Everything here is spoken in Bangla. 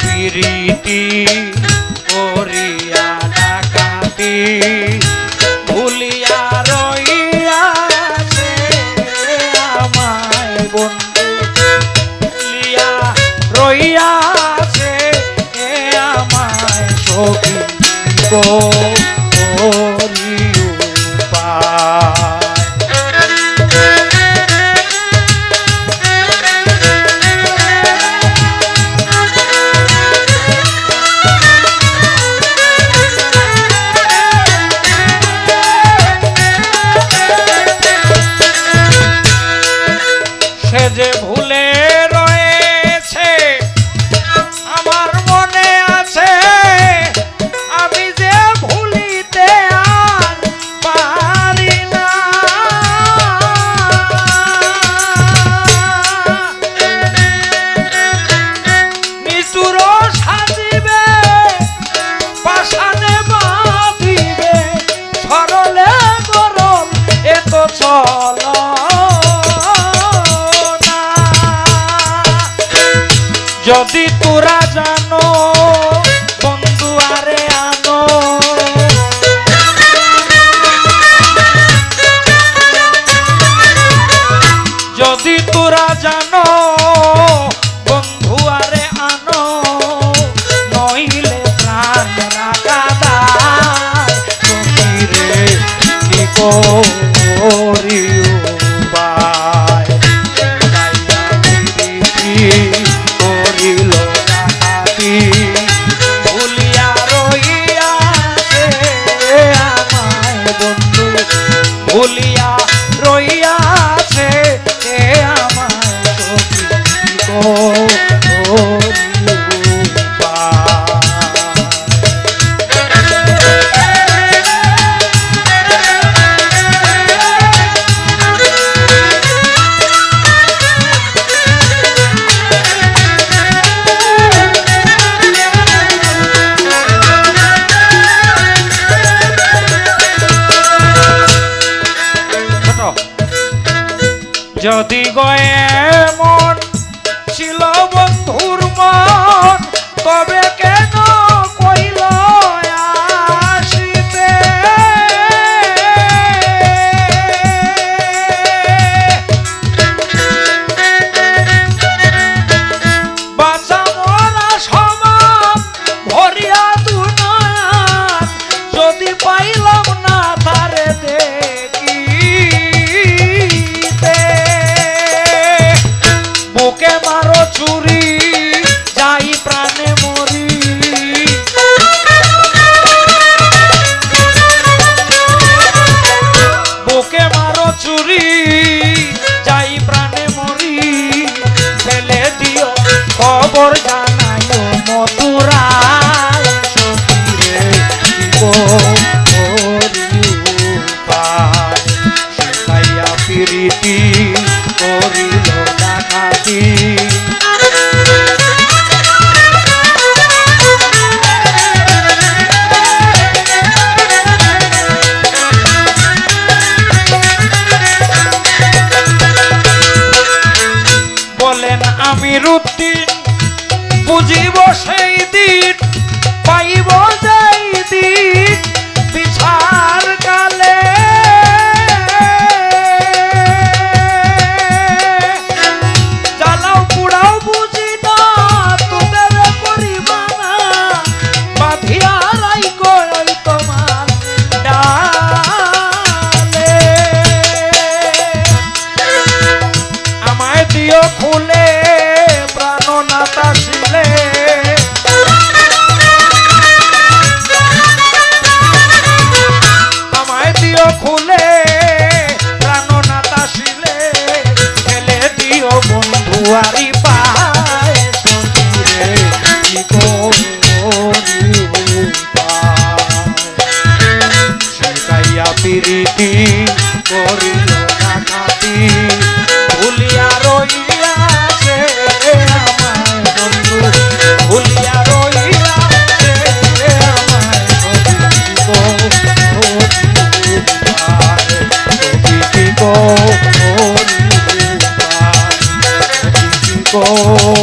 প্রীতি করিয়া ডাকাতি ভুলিয়া রইয়া সে আমায় বন্ধু ভুলিয়া রইয়া সে আমায় সখী গো। পাবো যদি গয়ে মন ছিল বুকে মারো চুরি যাই প্রাণে মরি। বুকে মারো চুরি যাই প্রাণে মরি। ফেলে দিও খবর যা বিরূপতি পুঁজি বসে করিল কাকাতি ভুলিয়া রইয়া সে আমার বন্ধু ভুলিয়া রইয়া সে আমার Oh